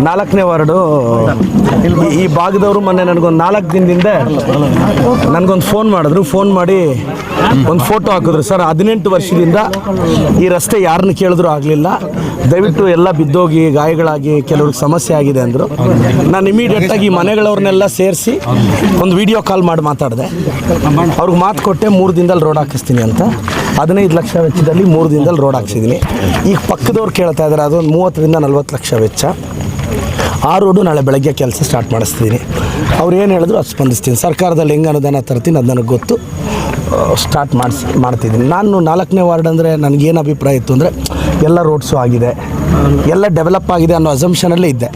ನಾಲ್ಕನೇ ವಾರ್ಡು. ಈ- ಭಾಗದವರು ಮೊನ್ನೆ ನನಗೊಂದು ನಾಲ್ಕು ದಿನದಿಂದ ನನಗೊಂದು ಫೋನ್ ಮಾಡಿದ್ರು. ಫೋನ್ ಮಾಡಿ ಒಂದು ಫೋಟೋ ಹಾಕಿದ್ರು. ಸರ್, ಹದಿನೆಂಟು ವರ್ಷದಿಂದ ಈ ರಸ್ತೆ ಯಾರನ್ನ ಕೇಳಿದ್ರು ಆಗಲಿಲ್ಲ. ದಯವಿಟ್ಟು ಎಲ್ಲ ಬಿದ್ದೋಗಿ ಗಾಯಗಳಾಗಿ ಕೆಲವ್ರಿಗೆ ಸಮಸ್ಯೆ ಆಗಿದೆ ಅಂದರು. ನಾನು ಇಮಿಡಿಯೇಟಾಗಿ ಈ ಮನೆಗಳವ್ರನ್ನೆಲ್ಲ ಸೇರಿಸಿ ಒಂದು ವಿಡಿಯೋ ಕಾಲ್ ಮಾಡಿ ಮಾತಾಡಿದೆ. ಅವ್ರಿಗೆ ಮಾತು ಕೊಟ್ಟೆ, ಮೂರು ದಿನದಲ್ಲಿ ರೋಡ್ ಹಾಕಿಸ್ತೀನಿ ಅಂತ. ಹದಿನೈದು ಲಕ್ಷ ವೆಚ್ಚದಲ್ಲಿ ಮೂರು ದಿನದಲ್ಲಿ ರೋಡ್ ಹಾಕ್ಸಿದ್ದೀನಿ. ಈಗ ಪಕ್ಕದವ್ರು ಕೇಳ್ತಾ ಇದ್ದಾರೆ ಅದೊಂದು ಮೂವತ್ತರಿಂದ ನಲ್ವತ್ತು ಲಕ್ಷ ವೆಚ್ಚ. ಆ ರೋಡು ನಾಳೆ ಬೆಳಗ್ಗೆ ಕೆಲಸ ಸ್ಟಾರ್ಟ್ ಮಾಡಿಸ್ತೀನಿ. ಅವ್ರು ಏನು ಹೇಳಿದ್ರು ಅದು ಸ್ಪಂದಿಸ್ತೀನಿ ಸರ್ಕಾರದಲ್ಲಿ ಹೆಂಗೆ ಅನುದಾನ ತರ್ತೀನಿ ಅದು ನನಗೆ ಗೊತ್ತು ಸ್ಟಾರ್ಟ್ ಮಾಡಿಸಿ, ಮಾಡ್ತಿದ್ದೀನಿ. ನಾನು ನಾಲ್ಕನೇ ವಾರ್ಡ್ ಅಂದರೆ ನನಗೇನು ಅಭಿಪ್ರಾಯ ಇತ್ತು ಅಂದರೆ, ಎಲ್ಲ ರೋಡ್ಸು ಆಗಿದೆ. ಎಲ್ಲ ಡೆವಲಪ್ ಆಗಿದೆ ಅನ್ನೋ ಅಸಂಪ್ಷನಲ್ಲೇ ಇದ್ದೆ.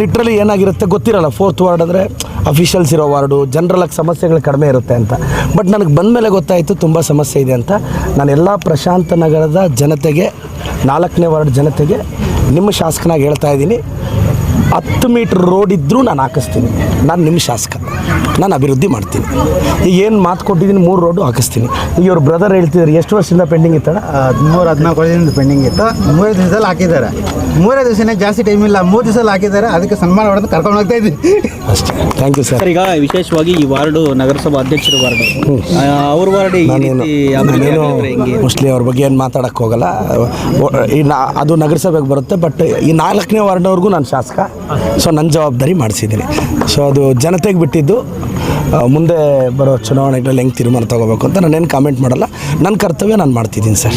ಲಿಟ್ರಲಿ ಏನಾಗಿರುತ್ತೆ ಗೊತ್ತಿರಲ್ಲ. ಫೋರ್ತ್ ವಾರ್ಡ್ ಅಂದರೆ ಅಫಿಷಿಯಲ್ಸ್ ಇರೋ ವಾರ್ಡು ಜನರಲಾಗಿ ಸಮಸ್ಯೆಗಳು ಕಡಿಮೆ ಇರುತ್ತೆ ಅಂತ. ಬಟ್ ನನಗೆ ಬಂದ ಮೇಲೆ ಗೊತ್ತಾಯಿತು, ತುಂಬ ಸಮಸ್ಯೆ ಇದೆ ಅಂತ. ನಾನು ಎಲ್ಲ ಪ್ರಶಾಂತ ನಗರದ ಜನತೆಗೆ, ನಾಲ್ಕನೇ ವಾರ್ಡ್ ಜನತೆಗೆ ನಿಮ್ಮ ಶಾಸಕನಾಗಿ ಹೇಳ್ತಾ ಇದ್ದೀನಿ. ಹತ್ತು ಮೀಟ್ರ್ ರೋಡ್ ಇದ್ದರೂ ನಾನು ಹಾಕಿಸ್ತೀನಿ. ನಾನು ನಿಮ್ಮ ಶಾಸಕ. ನಾನು ಅಭಿವೃದ್ಧಿ ಮಾಡ್ತೀನಿ. ಈಗ ಏನು ಮಾತು ಕೊಟ್ಟಿದ್ದೀನಿ ಮೂರು ರೋಡು ಹಾಕಿಸ್ತೀನಿ. ಈಗ ಇವ್ರ ಬ್ರದರ್ ಹೇಳ್ತಿದ್ದಾರೆ ಎಷ್ಟು ವರ್ಷದಿಂದ ಪೆಂಡಿಂಗ್ ಇತ್ತಣ್ಣ? ಹದಿಮೂರು, ಹದಿನಾಲ್ಕು ವರ್ಷದಿಂದ ಪೆಂಡಿಂಗ್ ಇತ್ತು. ಮೂರು ದಿವಸದಲ್ಲಿ ಹಾಕಿದ್ದಾರೆ. ಮೂರೇ ದಿವಸನೇ ಜಾಸ್ತಿ ಟೈಮ್ ಇಲ್ಲ ಮೂರು ದಿವಸ ಹಾಕಿದ್ದಾರೆ ಅದಕ್ಕೆ ಸನ್ಮಾನ ಮಾಡೋದು ಕರ್ಕೊಂಡು ಹೋಗ್ತಾ ಇದ್ದೀನಿ. ಅಷ್ಟೇ. ಥ್ಯಾಂಕ್ ಯು ಸರ್ ಸರ್ ಈಗ ವಿಶೇಷವಾಗಿ ಈ ವಾರ್ಡು ನಗರಸಭಾ ಅಧ್ಯಕ್ಷರ ವಾರ್ಡ್. ಅವ್ರ ವಾರ್ಡ್ ಈ ನಾನೇನು ರೀತಿ ಅಭಿವೃದ್ಧಿ ನಾನೇನು ಆಗಿದ್ರೆ ಹೆಂಗೆ? ಮೋಸ್ಟ್ಲಿ ಅವ್ರ ಬಗ್ಗೆ ಏನು ಮಾತಾಡಕ್ಕೆ ಹೋಗಲ್ಲ. ಈ ನಾ ಅದು ನಗರಸಭೆಗೆ ಬರುತ್ತೆ ಬಟ್ ಈ ನಾಲ್ಕನೇ ವಾರ್ಡ್ನವ್ರಿಗೂ ನಾನು ಶಾಸಕ. ಸೊ ನನ್ನ ಜವಾಬ್ದಾರಿ ಮಾಡಿಸಿದ್ದೀನಿ. ಸೊ ಅದು ಜನತೆಗೆ ಬಿಟ್ಟಿದ್ದು ಆ, ಮುಂದೆ ಬರೋ ಚುನಾವಣೆಗಳಲ್ಲಿ ಹೆಂಗೆ ತೀರ್ಮಾನ ತಗೋಬೇಕು ಅಂತ ನಾನೇನು ಕಾಮೆಂಟ್ ಮಾಡಲ್ಲ. ನನ್ನ ಕರ್ತವ್ಯ ನಾನು ಮಾಡ್ತಿದ್ದೀನಿ ಸರ್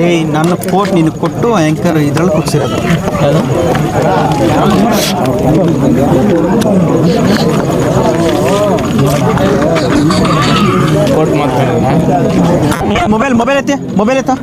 ಏಯ್ ನನ್ನ ಕೋಟ್ ನೀನು ಕೊಟ್ಟು ಆ್ಯಂಕರ್ ಇದ್ರಲ್ಲಿ ಕೂರಿಸಿರೋದು ಮೊಬೈಲ್ ಮೊಬೈಲ್ ಐತೆ ಮೊಬೈಲ್ ಐತಾ?